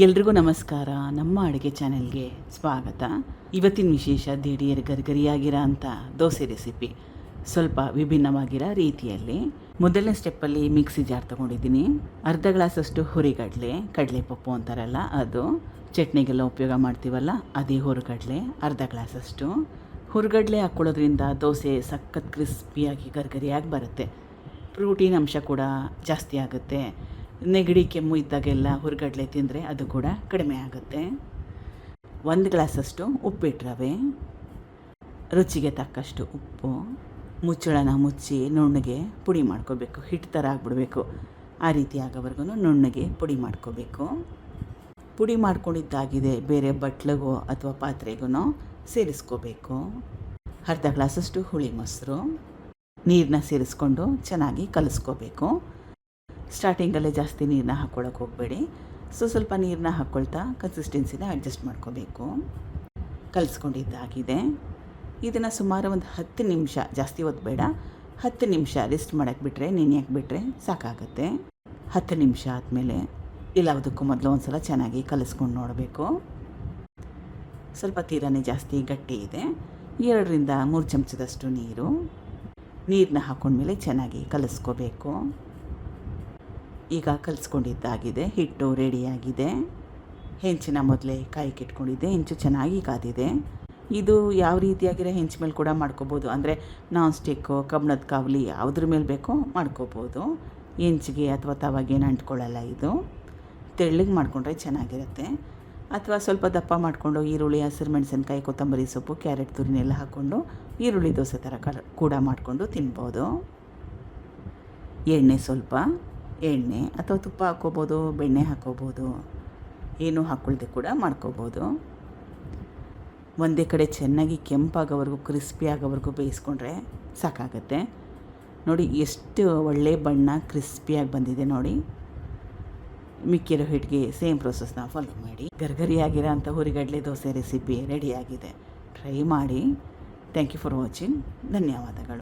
ಎಲ್ರಿಗೂ ನಮಸ್ಕಾರ. ನಮ್ಮ ಅಡುಗೆ ಚಾನೆಲ್ಗೆ ಸ್ವಾಗತ. ಇವತ್ತಿನ ವಿಶೇಷ ದಿಢೀರ್ ಗರ್ಗರಿಯಾಗಿರೋ ಅಂಥ ದೋಸೆ ರೆಸಿಪಿ. ಸ್ವಲ್ಪ ವಿಭಿನ್ನವಾಗಿರೋ ರೀತಿಯಲ್ಲಿ. ಮೊದಲನೇ ಸ್ಟೆಪ್ಪಲ್ಲಿ ಮಿಕ್ಸಿ ಜಾರ್ ತೊಗೊಂಡಿದ್ದೀನಿ. ಅರ್ಧ ಗ್ಲಾಸಷ್ಟು ಹುರಿಗಡಲೆ, ಕಡಲೆಪಪ್ಪು ಅಂತಾರಲ್ಲ ಅದು. ಚಟ್ನಿಗೆಲ್ಲ ಉಪಯೋಗ ಮಾಡ್ತೀವಲ್ಲ, ಅದೇ ಹುರಿಗಡಲೆ, ಅರ್ಧ ಗ್ಲಾಸಷ್ಟು. ಹುರಿಗಡಲೆ ಹಾಕ್ಕೊಳ್ಳೋದ್ರಿಂದ ದೋಸೆ ಸಖತ್ ಕ್ರಿಸ್ಪಿಯಾಗಿ ಗರ್ಗರಿಯಾಗಿ ಬರುತ್ತೆ. ಪ್ರೋಟೀನ್ ಅಂಶ ಕೂಡ ಜಾಸ್ತಿ ಆಗುತ್ತೆ. ನೆಗಡಿ, ಕೆಮ್ಮು ಇದ್ದಾಗೆಲ್ಲ ಹುರಿಗಡಲೆ ತಿಂದರೆ ಅದು ಕೂಡ ಕಡಿಮೆ ಆಗುತ್ತೆ. ಒಂದು ಗ್ಲಾಸಷ್ಟು ಉಪ್ಪಿಟ್ಟು ರವೆ ರುಚಿಗೆ ತಕ್ಕಷ್ಟು ಉಪ್ಪು, ಮುಚ್ಚಳನ ಮುಚ್ಚಿ ನುಣ್ಣಗೆ ಪುಡಿ ಮಾಡ್ಕೋಬೇಕು. ಹಿಟ್ಟು ಥರ ಆಗಿಬಿಡ್ಬೇಕು. ಆ ರೀತಿ ಆಗೋವರೆಗೂ ನುಣ್ಣಗೆ ಪುಡಿ ಮಾಡ್ಕೋಬೇಕು. ಪುಡಿ ಮಾಡ್ಕೊಂಡಿದ್ದಾಗಿದೆ ಬೇರೆ ಬಟ್ಲಿಗೋ ಅಥವಾ ಪಾತ್ರೆಗೂ ಸೇರಿಸ್ಕೋಬೇಕು. ಅರ್ಧ ಗ್ಲಾಸಷ್ಟು ಹುಳಿ ಮೊಸರು ನೀರನ್ನ ಸೇರಿಸ್ಕೊಂಡು ಚೆನ್ನಾಗಿ ಕಲಿಸ್ಕೋಬೇಕು. ಸ್ಟಾರ್ಟಿಂಗಲ್ಲೇ ಜಾಸ್ತಿ ನೀರನ್ನ ಹಾಕ್ಕೊಳಕ್ಕೆ ಹೋಗಬೇಡಿ. ಸೊ, ಸ್ವಲ್ಪ ನೀರನ್ನ ಹಾಕ್ಕೊಳ್ತಾ ಕನ್ಸಿಸ್ಟೆನ್ಸಿನ ಅಡ್ಜಸ್ಟ್ ಮಾಡ್ಕೋಬೇಕು. ಕಲಿಸ್ಕೊಂಡಿದ್ದಾಗಿದೆ. ಇದನ್ನು ಸುಮಾರು ಒಂದು ಹತ್ತು ನಿಮಿಷ, ಜಾಸ್ತಿ ಹೊತ್ತು ಬೇಡ ಹತ್ತು ನಿಮಿಷ ರೆಸ್ಟ್ ಮಾಡೋಕ್ಕೆ ಬಿಟ್ಟರೆ ನೆನೆಯಕ್ಕೆ ಬಿಟ್ಟರೆ ಸಾಕಾಗುತ್ತೆ. ಹತ್ತು ನಿಮಿಷ ಆದಮೇಲೆ ಎಲ್ಲದಕ್ಕೂ ಮೊದಲು ಒಂದು ಸಲ ಚೆನ್ನಾಗಿ ಕಲಿಸ್ಕೊಂಡು ನೋಡಬೇಕು. ಸ್ವಲ್ಪ ತೀರನೇ ಜಾಸ್ತಿ ಗಟ್ಟಿ ಇದೆ. ಎರಡರಿಂದ ಮೂರು ಚಮಚದಷ್ಟು ನೀರು. ನೀರನ್ನ ಹಾಕೊಂಡ್ಮೇಲೆ ಚೆನ್ನಾಗಿ ಕಲಿಸ್ಕೋಬೇಕು. ಈಗ ಕಲಿಸ್ಕೊಂಡಿದ್ದಾಗಿದೆ. ಹಿಟ್ಟು ರೆಡಿಯಾಗಿದೆ. ಹೆಂಚಿನ ಮೊದಲೇ ಕಾಯಿ ಕಿಟ್ಕೊಂಡಿದ್ದೆ ಹೆಂಚು ಚೆನ್ನಾಗಿ ಕಾದಿದೆ. ಇದು ಯಾವ ರೀತಿಯಾಗಿರೋ ಹೆಂಚು ಮೇಲೆ ಕೂಡ ಮಾಡ್ಕೋಬೋದು. ಅಂದರೆ ನಾನ್ ಸ್ಟಿಕ್ಕು ಕಬ್ಬಣದ ಕಾವಲಿ ಯಾವುದ್ರ ಮೇಲೆ ಬೇಕೋ ಮಾಡ್ಕೋಬೋದು. ಹೆಂಚಿಗೆ ಅಥವಾ ತವಾಗೇನು ಅಂಟ್ಕೊಳ್ಳಲ್ಲ ಇದು. ತೆಳ್ಳಗೆ ಮಾಡಿಕೊಂಡ್ರೆ ಚೆನ್ನಾಗಿರುತ್ತೆ. ಅಥವಾ ಸ್ವಲ್ಪ ದಪ್ಪ ಮಾಡಿಕೊಂಡು ಈರುಳ್ಳಿ, ಹಸಿರು ಮೆಣಸಿನ್ಕಾಯಿ, ಕೊತ್ತಂಬರಿ ಸೊಪ್ಪು, ಕ್ಯಾರೆಟ್ ತುರಿನೆಲ್ಲ ಹಾಕ್ಕೊಂಡು ಈರುಳ್ಳಿ ದೋಸೆ ಥರ ಕೂಡ ಮಾಡಿಕೊಂಡು ತಿನ್ಬೋದು. ಎಣ್ಣೆ ಸ್ವಲ್ಪ. ಎಣ್ಣೆ ಅಥವಾ ತುಪ್ಪ ಹಾಕ್ಕೋಬೋದು, ಬೆಣ್ಣೆ ಹಾಕ್ಕೋಬೋದು, ಏನು ಹಾಕ್ಕೊಳ್ದೆ ಕೂಡ ಮಾಡ್ಕೋಬೋದು. ಒಂದೇ ಕಡೆ ಚೆನ್ನಾಗಿ ಕೆಂಪಾಗೋವರೆಗೂ, ಕ್ರಿಸ್ಪಿ ಆಗೋವರೆಗೂ ಬೇಯಿಸ್ಕೊಂಡ್ರೆ ಸಾಕಾಗತ್ತೆ. ನೋಡಿ, ಎಷ್ಟು ಒಳ್ಳೆ ಬಣ್ಣ ಕ್ರಿಸ್ಪಿಯಾಗಿ ಬಂದಿದೆ ನೋಡಿ. ಮಿಕ್ಕಿರೋ ಹಿಟ್ಟಿಗೆ ಸೇಮ್ ಪ್ರೊಸೆಸ್ನ ಫಾಲೋ ಮಾಡಿ. ಗರ್ಗರಿಯಾಗಿರೋ ಅಂಥ ಹುರಿಗಡಲೆ ದೋಸೆ ರೆಸಿಪಿ ರೆಡಿಯಾಗಿದೆ ಟ್ರೈ ಮಾಡಿ. ಥ್ಯಾಂಕ್ ಯು ಫಾರ್ ವಾಚಿಂಗ್ ಧನ್ಯವಾದಗಳು.